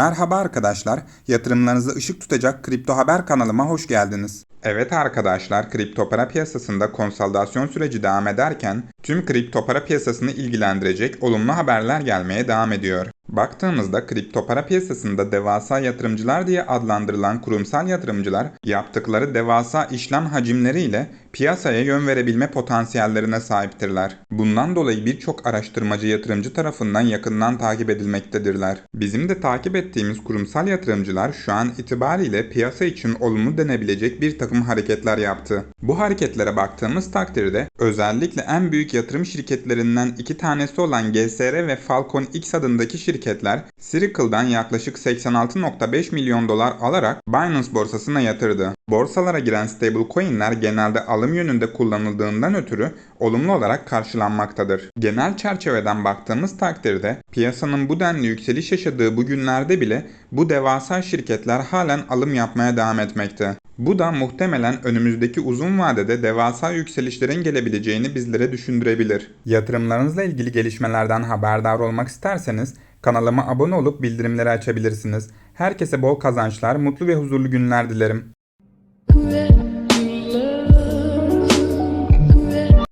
Merhaba arkadaşlar, yatırımlarınızı ışık tutacak kripto haber kanalıma hoş geldiniz. Evet arkadaşlar, kripto para piyasasında konsolidasyon süreci devam ederken tüm kripto para piyasasını ilgilendirecek olumlu haberler gelmeye devam ediyor. Baktığımızda kripto para piyasasında devasa yatırımcılar diye adlandırılan kurumsal yatırımcılar yaptıkları devasa işlem hacimleriyle piyasaya yön verebilme potansiyellerine sahiptirler. Bundan dolayı birçok araştırmacı yatırımcı tarafından yakından takip edilmektedirler. Bizim de takip ettiğimiz kurumsal yatırımcılar şu an itibariyle piyasa için olumlu denebilecek bir takım hareketler yaptı. Bu hareketlere baktığımız takdirde özellikle en büyük yatırım şirketlerinden iki tanesi olan GSR ve Falcon X adındaki şirketler Circle'dan yaklaşık 86.5 milyon dolar alarak Binance borsasına yatırdı. Borsalara giren stablecoin'ler genelde alım yönünde kullanıldığından ötürü olumlu olarak karşılanmaktadır. Genel çerçeveden baktığımız takdirde piyasanın bu denli yükseliş yaşadığı bu günlerde bile bu devasa şirketler halen alım yapmaya devam etmekte. Bu da muhtemelen önümüzdeki uzun vadede devasa yükselişlerin gelebileceğini bizlere düşündürebilir. Yatırımlarınızla ilgili gelişmelerden haberdar olmak isterseniz kanalıma abone olup bildirimleri açabilirsiniz. Herkese bol kazançlar, mutlu ve huzurlu günler dilerim.